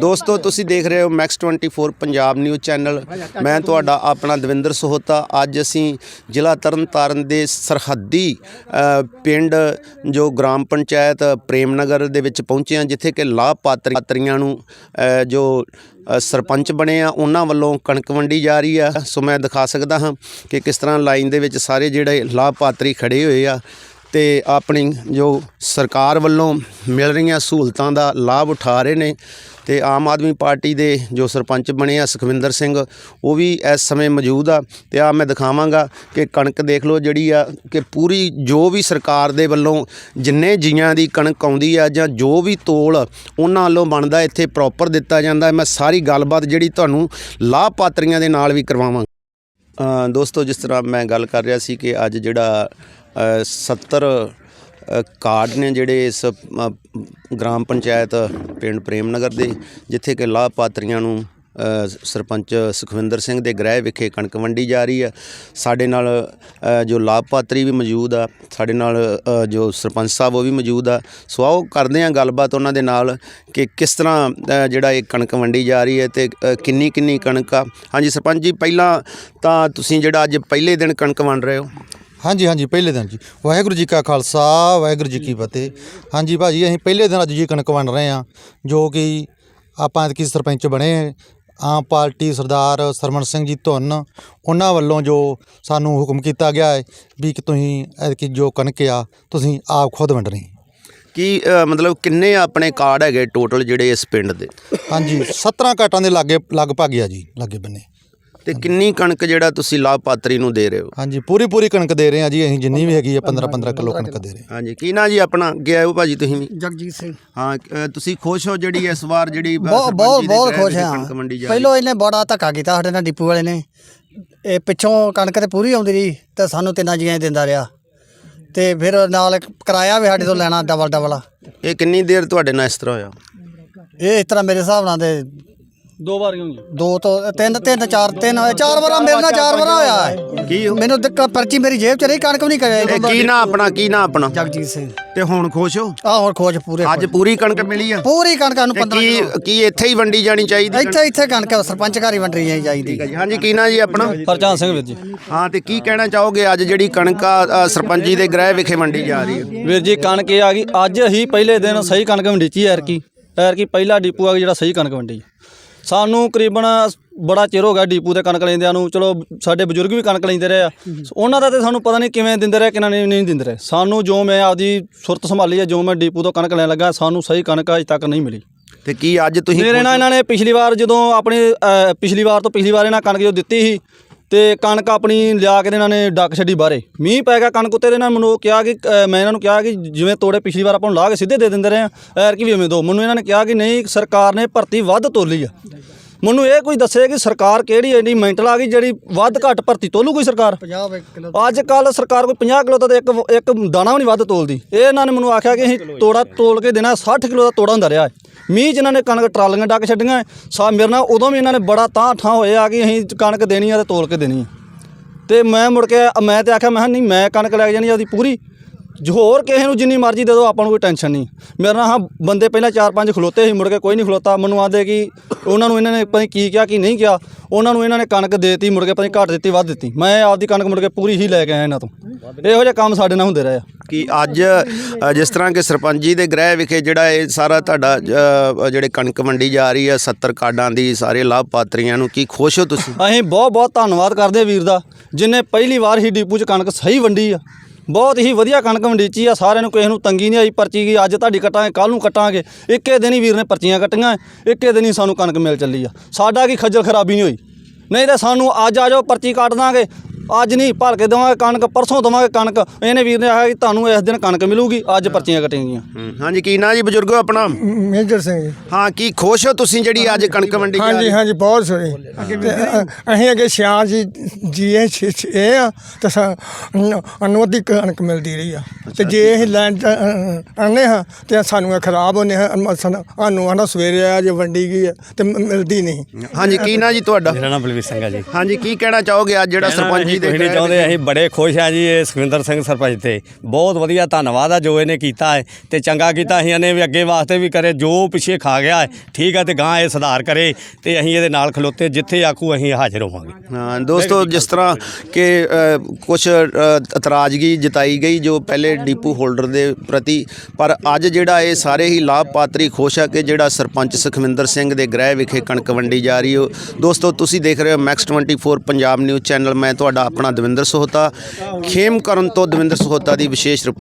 ਦੋਸਤੋ, ਤੁਸੀਂ ਦੇਖ ਰਹੇ ਹੋ ਮੈਕਸ 24 ਪੰਜਾਬ ਨਿਊਜ਼ ਚੈਨਲ ਮੈਂ ਤੁਹਾਡਾ ਆਪਣਾ ਦਵਿੰਦਰ ਸੋਹਤਾ। ਅੱਜ ਅਸੀਂ ਜ਼ਿਲ੍ਹਾ ਤਰਨਤਾਰਨ ਦੇ ਸਰਹੱਦੀ ਪਿੰਡ ਜੋ ਗ੍ਰਾਮ ਪੰਚਾਇਤ ਪ੍ਰੇਮਨਗਰ ਦੇ ਵਿੱਚ ਪਹੁੰਚੇ ਹਾਂ, ਜਿੱਥੇ ਕਿ ਲਾਭਪਾਤਰੀਆਂ ਨੂੰ ਜੋ ਸਰਪੰਚ ਬਣੇ ਆ, ਉਹਨਾਂ ਵੱਲੋਂ ਕਣਕ ਵੰਡੀ ਜਾ ਰਹੀ ਆ। ਸੋ ਮੈਂ ਦਿਖਾ ਸਕਦਾ ਹਾਂ ਕਿ ਕਿਸ ਤਰ੍ਹਾਂ ਲਾਈਨ ਦੇ ਵਿੱਚ ਸਾਰੇ ਜਿਹੜੇ ਲਾਭਪਾਤਰੀ ਖੜੇ ਹੋਏ ਆ। ਤੇ ਆਪਣੀ ਜੋ ਸਰਕਾਰ ਵੱਲੋਂ ਮਿਲ ਰਹੀਆਂ ਸਹੂਲਤਾਂ ਦਾ ਲਾਭ ਉਠਾ ਰਹੇ ਨੇ ਤੇ ਆਮ ਆਦਮੀ ਪਾਰਟੀ ਦੇ ਜੋ ਸਰਪੰਚ ਬਣੇ ਆ ਸੁਖਵਿੰਦਰ ਸਿੰਘ, ਉਹ ਵੀ ਇਸ ਸਮੇਂ ਮੌਜੂਦ ਆ ਤੇ ਆ ਮੈਂ ਦਿਖਾਵਾਂਗਾ ਕਿ ਕਣਕ ਦੇਖ ਲਓ ਜਿਹੜੀ ਆ ਕਿ ਪੂਰੀ ਜੋ ਵੀ ਸਰਕਾਰ ਦੇ ਵੱਲੋਂ ਜਿੰਨੇ ਜੀਆਂ ਦੀ ਕਣਕ ਆਉਂਦੀ ਆ ਜਾਂ ਜੋ ਵੀ ਤੋਲ ਉਹਨਾਂ ਵੱਲੋਂ ਬਣਦਾ, ਇੱਥੇ ਪ੍ਰੋਪਰ ਦਿੱਤਾ ਜਾਂਦਾ। ਮੈਂ ਸਾਰੀ ਗੱਲਬਾਤ ਜਿਹੜੀ ਤੁਹਾਨੂੰ ਲਾਭਪਾਤਰੀਆਂ ਦੇ ਨਾਲ ਵੀ ਕਰਵਾਵਾਂਗਾ ਦੋਸਤੋ ਜਿਸ ਤਰ੍ਹਾਂ ਮੈਂ ਗੱਲ ਕਰ ਰਿਹਾ ਸੀ ਕਿ ਅੱਜ ਜਿਹੜਾ ਅ, 70 ਕਾਰਡ ਨੇ ਜਿਹੜੇ ਇਸ ਗ੍ਰਾਮ ਪੰਚਾਇਤ ਪਿੰਡ ਪ੍ਰੇਮ ਨਗਰ ਦੇ ਜਿੱਥੇ ਕਿ ਲਾਭਪਾਤਰੀਆਂ ਨੂੰ ਸਰਪੰਚ ਸੁਖਵਿੰਦਰ ਸਿੰਘ ਦੇ ਗ੍ਰਹਿ ਵਿਖੇ ਕਣਕ ਵੰਡੀ ਜਾ ਰਹੀ ਹੈ। ਸਾਡੇ ਨਾਲ ਜੋ ਲਾਭਪਾਤਰੀ ਵੀ ਮੌਜੂਦ ਆ ਸਾਡੇ ਨਾਲ ਜੋ ਸਰਪੰਚ ਸਾਹਿਬ ਉਹ ਵੀ ਮੌਜੂਦ ਆ। ਸੋ ਆਓ ਕਰਦੇ ਹਾਂ ਗੱਲਬਾਤ ਉਹਨਾਂ ਦੇ ਨਾਲ ਕਿ ਕਿਸ ਤਰ੍ਹਾਂ ਜਿਹੜਾ ਇਹ ਕਣਕ ਵੰਡੀ ਜਾ ਰਹੀ ਹੈ ਤੇ ਕਿੰਨੀ ਕਿੰਨੀ ਕਣਕ ਆ। ਹਾਂਜੀ ਸਰਪੰਚ ਜੀ ਪਹਿਲਾਂ ਤਾਂ ਤੁਸੀਂ ਜਿਹੜਾ ਅੱਜ ਪਹਿਲੇ ਦਿਨ ਕਣਕ ਵੰਡ ਰਹੇ ਹੋ। ਹਾਂਜੀ ਹਾਂਜੀ ਪਹਿਲੇ ਦਿਨ ਜੀ। ਵਾਹਿਗੁਰੂ ਜੀ ਕਾ ਖਾਲਸਾ ਵਾਹਿਗੁਰੂ ਜੀ ਕੀ ਫਤਿਹ। ਹਾਂਜੀ ਭਾਜੀ ਅਸੀਂ ਪਹਿਲੇ ਦਿਨ ਅੱਜ ਜੀ ਕਣਕ ਵੰਡ ਰਹੇ ਹਾਂ ਜੋ ਕਿ ਆਪਾਂ ਐਤਕੀ ਸਰਪੰਚ ਬਣੇ ਆਮ ਪਾਰਟੀ ਸਰਦਾਰ ਸਰਮਨ ਸਿੰਘ ਜੀ ਧੁੰਨ ਉਹਨਾਂ ਵੱਲੋਂ ਜੋ ਸਾਨੂੰ ਹੁਕਮ ਕੀਤਾ ਗਿਆ ਹੈ ਵੀ ਕਿ ਤੁਸੀਂ ਐਤਕੀ ਜੋ ਕਣਕ ਆ ਤੁਸੀਂ ਆਪ ਖੁਦ ਵੰਡਣੀ ਕੀ ਅ, ਮਤਲਬ ਕਿੰਨੇ ਆਪਣੇ ਕਾਰਡ ਹੈਗੇ ਟੋਟਲ ਜਿਹੜੇ ਇਸ ਪਿੰਡ ਦੇ? ਹਾਂਜੀ 17 ਕਾਟਾਂ ਦੇ ਲਾਗੇ ਲਗਭਗ ਆ ਜੀ ਲਾਗੇ ਬੰਨੇ। ਤੇ ਕਿੰਨੀ ਕਣਕ ਜਿਹੜਾ ਤੁਸੀਂ ਲਾਭਪਾਤਰੀ ਨੂੰ ਦੇ ਰਹੇ ਹੋ? ਹਾਂਜੀ ਪੂਰੀ ਪੂਰੀ ਕਣਕ ਦੇ ਰਹੇ ਹਾਂ ਜੀ ਅਸੀਂ ਜਿੰਨੀ ਵੀ ਹੈਗੀ ਆ 15 15 ਕਿਲੋ ਕਣਕ ਦੇ ਰਹੇ ਹਾਂ। ਹਾਂਜੀ ਕੀ ਨਾ ਜੀ ਆਪਣਾ? ਅੱਗੇ ਆਇਓ ਭਾਜੀ ਤੁਸੀਂ ਵੀ? ਜਗਜੀਤ ਸਿੰਘ। ਹਾਂ ਅ, ਤੁਸੀਂ ਖੁਸ਼ ਹੋ ਜਿਹੜੀ ਇਸ ਵਾਰ ਜਿਹੜੀ ਬਹੁਤ ਬਹੁਤ ਬਹੁਤ ਖੁਸ਼ ਹਾਂ। ਰਹੀ? ਪਹਿਲੋਂ ਇਹਨੇ ਬੜਾ ਧੱਕਾ ਕੀਤਾ ਸਾਡੇ ਨਾਲ ਡਿਪੂ ਵਾਲੇ ਨੇ। ਇਹ ਪਿੱਛੋਂ ਕਣਕ ਤੇ ਪੂਰੀ ਆਉਂਦੀ ਰਹੀ ਤੇ ਸਾਨੂੰ ਤਿੰਨਾਂ ਜੀਆਂ ਹੀ ਦਿੰਦਾ ਰਿਹਾ। ਤੇ ਫਿਰ ਨਾਲ ਕਿਰਾਇਆ ਵੀ ਸਾਡੇ ਤੋਂ ਲੈਣਾ ਡਬਲ ਡਬਲ। ਇਹ ਕਿੰਨੀ ਦੇਰ ਤੁਹਾਡੇ ਨਾਲ ਇਸ ਤਰ੍ਹਾਂ ਹੋਇਆ? ਇਹ ਇਸ ਤਰ੍ਹਾਂ ਮੇਰੇ ਹਿਸਾਬ ਨਾਲ ਤੇ ਦੋ ਵਾਰ ਹੋਈਆਂ। ਦੋ ਤੋਂ ਤਿੰਨ ਤਿੰਨ ਚਾਰ ਤਿੰਨ ਚਾਰ ਵਾਰਾਂ ਮੇਰੇ ਨਾਲ ਚਾਰ ਵਾਰਾਂ ਹੋਇਆ। ਹੈ। ਕੀ ਮੈਨੂੰ ਦਿੱਕਤ ਪਰਚੀ ਮੇਰੀ ਜੇਬ ਚ ਰਹੀ ਕਣਕ ਵੀ ਨਹੀਂ ਇਹ ਕਰੇ ਕੀ ਨਾ ਆਪਣਾ ਕੀ ਨਾ ਆਪਣਾ? ਜਗਜੀਤ ਸਿੰਘ। ਤੇ ਹੁਣ ਖੁਸ਼ ਹੋ? ਆਹ ਹੁਣ ਖੋਜ ਪੂਰੇ ਅੱਜ ਪੂਰੀ ਕਣਕ ਮਿਲੀ ਆ? ਪੂਰੀ ਕਣਕਾਂ ਨੂੰ ਤੇ 15 ਕੀ ਕਿਲੋ। ਕੀ ਇੱਥੇ ਹੀ ਵੰਡੀ ਜਾਣੀ ਚਾਹੀਦੀ ਇੱਥੇ ਇੱਥੇ ਕਣਕ ਸਰਪੰਚ ਘਰ ਹੀ ਵੰਡਣੀ ਚਾਹੀਦੀ ਹੈ ਜੀ। ਹਾਂਜੀ ਕੀ ਨਾ ਜੀ ਆਪਣਾ? ਹਰਚੰਦ ਸਿੰਘ ਵੀਰ ਜੀ। ਹਾਂ ਤੇ ਕੀ ਕਹਿਣਾ ਚਾਹੋਗੇ? ਅੱਜ ਜਿਹੜੀ ਕਣਕ ਆ ਅ, ਸਰਪੰਚ ਜੀ ਦੇ ਗ੍ਰਹਿ ਵਿਖੇ ਵੰਡੀ ਜਾ ਰਹੀ ਹੈ। ਵੀਰ ਜੀ ਕਣਕ ਇਹ ਆ ਗਈ। ਅੱਜ ਹੀ ਪਹਿਲੇ ਦਿਨ ਸਹੀ ਕਣਕ ਮੰਡੀਚੀ ਐਰ ਕੀ ਐਰ ਕੀ ਪਹਿਲਾ ਡੀਪੂ ਆ ਗਿਆ ਜਿਹੜਾ ਸਹੀ ਕਣਕ ਵੰਡੀ। ਸਾਨੂੰ ਕਰੀਬਨ ਬੜਾ ਚਿਰ ਹੋ ਗਿਆ ਡੀਪੂ ਤੇ ਕਣਕ ਲੈਂਦਿਆਂ ਨੂੰ। ਚਲੋ ਸਾਡੇ ਬਜ਼ੁਰਗ ਵੀ ਕਣਕ ਲੈਂਦੇ ਰਹੇ ਆ। ਉਹਨਾਂ ਦਾ ਤੇ ਸਾਨੂੰ ਪਤਾ ਨਹੀਂ ਕਿਵੇਂ ਦਿੰਦੇ ਰਹੇ ਕਿਨਾਂ ਨੇ ਨਹੀਂ ਦਿੰਦੇ ਰਹੇ। ਸਾਨੂੰ ਜੋ ਮੈਂ ਆਪਦੀ ਸੁਰਤ ਸੰਭਾਲੀ ਹੈ ਜੋ ਮੈਂ ਡੀਪੂ ਤੋਂ ਕਣਕ ਲੈਣ ਲੱਗਾ ਸਾਨੂੰ ਸਹੀ ਕਣਕ ਅਜੇ ਤੱਕ ਨਹੀਂ ਮਿਲੀ। ਤੇ ਕੀ ਅੱਜ ਤੁਸੀਂ ਮੇਰੇ ਨਾਲ ਇਹਨਾਂ ਨੇ ਪਿਛਲੀ ਵਾਰ ਜਦੋਂ ਆਪਣੀ ਪਿਛਲੀ ਵਾਰ ਤੋਂ ਪਿਛਲੀ ਵਾਰ ਇਹਨਾਂ ਕਣਕ ਜੋ ਦਿੱਤੀ ਸੀ ਤੇ ਕਣਕ ਆਪਣੀ ਲਿਆ ਕੇ ਇਹਨਾਂ ਨੇ ਡੱਕ ਛੱਡੀ ਬਾਹਰੇ। ਮੀਂਹ ਪੈ ਗਿਆ, ਕਣਕ ਉੱਤੇ ਤੇ ਇਹਨਾਂ ਮੈਨੂੰ ਕਿਹਾ ਕਿ ਮੈਂ ਇਹਨਾਂ ਨੂੰ ਕਿਹਾ ਕਿ ਜਿਵੇਂ ਤੋੜੇ ਪਿਛਲੀ ਵਾਰ ਆਪਾਂ ਨੂੰ ਲਾ ਕੇ ਸਿੱਧੇ ਦੇ ਦਿੰਦੇ ਰਹੇ ਆ ਐਰ ਕੀ ਵੀ ਉਵੇਂ ਦੋ। ਮੈਨੂੰ ਇਹਨਾਂ ਨੇ ਕਿਹਾ ਕਿ ਨਹੀਂ, ਸਰਕਾਰ ਨੇ ਭਰਤੀ ਵੱਧ ਤੋਲੀ ਆ। ਮੈਨੂੰ ਇਹ ਕੋਈ ਦੱਸੇ ਕਿ ਸਰਕਾਰ ਕਿਹੜੀ ਐਡੀ ਮੈਂਟਲ ਆ ਗਈ ਜਿਹੜੀ ਵੱਧ ਘੱਟ ਭਰਤੀ ਤੋਲੂ ਕੋਈ ਸਰਕਾਰ? 50 ਕਿਲੋ ਅੱਜ ਕੱਲ ਸਰਕਾਰ ਕੋਈ 50 ਕਿਲੋ ਦਾ ਤੇ ਇੱਕ ਇੱਕ ਦਾਣਾ ਵੀ ਨਹੀਂ ਵੱਧ ਤੋਲਦੀ। ਇਹ ਇਹਨਾਂ ਨੇ ਮੈਨੂੰ ਆਖਿਆ ਕਿ ਅਸੀਂ ਤੋੜਾ ਤੋਲ ਕੇ ਦੇਣਾ 60 ਕਿਲੋ ਦਾ ਤੋੜਾ ਹੁੰਦਾ ਰਿਹਾ। ਹੈ ਮੀਂਹ 'ਚ ਇਹਨਾਂ ਨੇ ਕਣਕ ਟਰਾਲੀਆਂ ਡੱਕ ਛੱਡੀਆਂ ਸਾ ਮੇਰੇ ਨਾਲ ਉਦੋਂ ਵੀ ਇਹਨਾਂ ਨੇ ਬੜਾ ਤਾਂ ਠਾਂ ਹੋਏ ਆ ਕਿ ਅਸੀਂ ਕਣਕ ਦੇਣੀ ਆ ਤੇ ਤੋਲ ਕੇ ਦੇਣੀ ਆ। ਤੇ ਮੈਂ ਮੁੜ ਕੇ ਮੈਂ ਤੇ ਆਖਿਆ ਮੈਂ ਕਿਹਾ ਨਹੀਂ ਮੈਂ ਕਣਕ ਲੈ ਕੇ ਜਾਣੀ ਆਦੀ ਪੂਰੀ। ਜੋ ਹੋਰ ਕਿਸੇ ਨੂੰ ਜਿੰਨੀ ਮਰਜ਼ੀ ਦੇ ਦਿਓ ਆਪਾਂ ਨੂੰ ਕੋਈ ਟੈਨਸ਼ਨ ਨਹੀਂ। ਮੇਰੇ ਨਾਲ ਹਾਂ ਬੰਦੇ ਪਹਿਲਾਂ ਚਾਰ ਪੰਜ ਖਲੋਤੇ ਸੀ ਮੁੜ ਕੇ ਕੋਈ ਨਹੀਂ ਖਲੋਤਾ। ਮੈਨੂੰ ਆਂਦੇ ਕਿ ਉਹਨਾਂ ਨੂੰ ਇਹਨਾਂ ਨੇ ਪਤਾ ਨਹੀਂ ਕੀ ਕਿਹਾ ਕੀ ਨਹੀਂ ਕਿਹਾ। ਉਹਨਾਂ ਨੂੰ ਇਹਨਾਂ ਨੇ ਕਣਕ ਦੇਤੀ ਮੁੜ ਕੇ ਪਤਾ ਨਹੀਂ ਘੱਟ ਦਿੱਤੀ ਵੱਧ ਦਿੱਤੀ। ਮੈਂ ਆਪਦੀ ਕਣਕ ਮੁੜ ਕੇ ਪੂਰੀ ਹੀ ਲੈ ਕੇ ਆਇਆ ਇਹਨਾਂ ਤੋਂ। ਇਹੋ ਜਿਹੇ ਕੰਮ ਸਾਡੇ ਨਾਲ ਹੁੰਦੇ ਰਹੇ ਆ। ਕਿ ਅੱਜ ਅ, ਜਿਸ ਤਰ੍ਹਾਂ ਕਿ ਸਰਪੰਚ ਜੀ ਦੇ ਗ੍ਰਹਿ ਵਿਖੇ ਜਿਹੜਾ ਇਹ ਸਾਰਾ ਤੁਹਾਡਾ ਅ, ਜਿਹੜੇ ਕਣਕ ਵੰਡੀ ਜਾ ਰਹੀ ਹੈ 70 ਕਾਰਡਾਂ ਦੀ ਸਾਰੇ ਲਾਭਪਾਤਰੀਆਂ ਨੂੰ ਕੀ ਖੁਸ਼ ਹੋ ਤੁਸੀਂ? ਅਸੀਂ ਬਹੁਤ ਬਹੁਤ ਧੰਨਵਾਦ ਕਰਦੇ ਵੀਰ ਦਾ ਜਿਨੇ ਪਹਿਲੀ ਵਾਰ ਹੀ ਡੀਪੂ 'ਚ ਕਣਕ ਸਹੀ ਵੰਡੀ ਆ। ਬਹੁਤ ਹੀ ਵਧੀਆ ਕਣਕ ਮੰਡੀਚੀ ਆ, ਸਾਰਿਆਂ ਨੂੰ ਕਿਸੇ ਨੂੰ ਤੰਗੀ ਨਹੀਂ ਆਈ ਪਰਚੀ ਗਈ ਅੱਜ ਤੁਹਾਡੀ ਕੱਟਾਂਗੇ ਕੱਲ ਨੂੰ ਕੱਟਾਂਗੇ। ਇੱਕੇ ਦਿਨ ਹੀ ਵੀਰ ਨੇ ਪਰਚੀਆਂ ਕੱਟੀਆਂ, ਇੱਕੇ ਦਿਨ ਹੀ ਸਾਨੂੰ ਕਣਕ ਮਿਲ ਚੱਲੀ ਆ। ਸਾਡਾ ਕੀ ਖੱਜਲ ਖਰਾਬੀ ਨਹੀਂ ਹੋਈ। ਨਹੀਂ ਤਾਂ ਸਾਨੂੰ ਅੱਜ ਆ ਜਾਓ, ਪਰਚੀ ਕੱਟ ਦਾਂਗੇ। ਅੱਜ ਨਹੀਂ ਭਲ ਕੇ ਦੇਵਾਂਗੇ ਕਣਕ ਪਰਸੋਂ ਦੇਵਾਂਗੇ ਕਣਕ। ਇਹਨੇ ਵੀਰ ਨੇ ਆਖਿਆ ਕਿ ਤੁਹਾਨੂੰ ਇਸ ਦਿਨ ਕਣਕ ਮਿਲੂਗੀ ਅੱਜ ਪਰਚੀਆਂ ਹਮ, ਹਾਂਜੀ ਕੀ ਨਾ ਜੀ ਬਜ਼ੁਰਗੋ ਆਪਣਾ? ਮੇਜਰ ਸਿੰਘ ਜੀ। ਹਾਂ ਕੀ ਖੁਸ਼ ਹੋ ਤੁਸੀਂ ਜਿਹੜੀ ਅੱਜ ਕਣਕ ਵੰਡੀ ਜਾ ਰਹੀ? ਹਾਂਜੀ ਹਾਂਜੀ ਬਹੁਤ ਸੋਹਣੀ। ਤੇ ਅ- ਅਸੀਂ ਅੱਗੇ ਸਿਆਲ ਜੀ ਜੀ ਇਹ ਛੇ- ਛੇ- ਇਹ ਆ ਤਾਂ ਅਨਵਧੀ ਕਣਕ ਮਿਲਦੀ ਰਹੀ ਆ। ਤੇ ਜੇ ਇਹ ਲੈਣ ਆਨੇ ਹਾਂ ਤੇ ਸਾਨੂੰ ਇਹ ਖਰਾਬ ਹੋਣੇ ਆ ਸਾਨੂੰ ਆਣਾ ਸਵੇਰੇ ਆ ਜੇ ਵੰਡੀ ਗਈ ਆ ਤੇ ਮ- ਮਿਲਦੀ ਨਹੀਂ। ਹਾਂਜੀ ਕੀ ਨਾ ਜੀ ਤੁਹਾਡਾ? ਮੇਰਾ ਨਾਮ ਬਲਵੀਰ ਸਿੰਘ ਹੈ ਜੀ। ਹਾਂਜੀ ਕੀ ਕਹਿਣਾ ਚਾਹੋਗੇ ਅੱਜ ਜਿਹੜਾ ਸਰਪੰਚ ਜੀ ਜੀ ਕੁਝ ਨਹੀਂ ਚਾਹੁੰਦੇ ਅਸੀਂ ਬੜੇ ਖੁਸ਼ ਆ ਜੀ ਇਹ ਸੁਖਵਿੰਦਰ ਸਿੰਘ ਸਰਪੰਚ ਤੇ। ਬਹੁਤ ਵਧੀਆ ਧੰਨਵਾਦ ਆ ਜੋ ਇਹਨੇ ਕੀਤਾ ਹੈ ਤੇ ਚੰਗਾ ਕੀਤਾ ਅਸੀਂ ਇਹਨੇ ਵੀ ਅੱਗੇ ਵਾਸਤੇ ਵੀ ਕਰੇ ਜੋ ਪਿੱਛੇ ਖਾ ਗਿਆ ਹੈ ਠੀਕ ਹੈ ਤੇ ਗਾਂ ਇਹ ਸੁਧਾਰ ਕਰੇ ਤੇ ਅਸੀਂ ਇਹਦੇ ਨਾਲ ਖਲੋਤੇ ਜਿੱਥੇ ਆਖੂ ਅਸੀਂ ਹਾਜ਼ਰ ਹੋਵਾਂਗੇ। ਹਾਂ ਦੋਸਤੋ ਜਿਸ ਤਰ੍ਹਾਂ ਕਿ ਕੁਝ ਇਤਰਾਜ਼ਗੀ ਜਤਾਈ ਗਈ ਜੋ ਪਹਿਲੇ ਡੀਪੂ ਹੋਲਡਰ ਦੇ ਪ੍ਰਤੀ ਪਰ ਅੱਜ ਜਿਹੜਾ ਇਹ ਸਾਰੇ ਹੀ ਲਾਭਪਾਤਰੀ ਖੁਸ਼ ਆ ਕਿ ਜਿਹੜਾ ਸਰਪੰਚ ਸੁਖਵਿੰਦਰ ਸਿੰਘ ਦੇ ਗ੍ਰਹਿ ਵਿਖੇ ਕਣਕ ਵੰਡੀ ਜਾ ਰਹੀ ਹੋ। ਦੋਸਤੋ ਤੁਸੀਂ ਦੇਖ ਰਹੇ ਹੋ ਮੈਕਸ 24 ਪੰਜਾਬ ਨਿਊਜ਼ ਚੈਨਲ ਮੈਂ ਤੁਹਾਡਾ ਆਪਣਾ ਦਵਿੰਦਰ ਸੋਹਤਾ ਖੇਮ ਕਰਨ ਤੋਂ ਦਵਿੰਦਰ ਸੋਹਤਾ ਦੀ ਵਿਸ਼ੇਸ਼ ਰਿਪੋਰਟ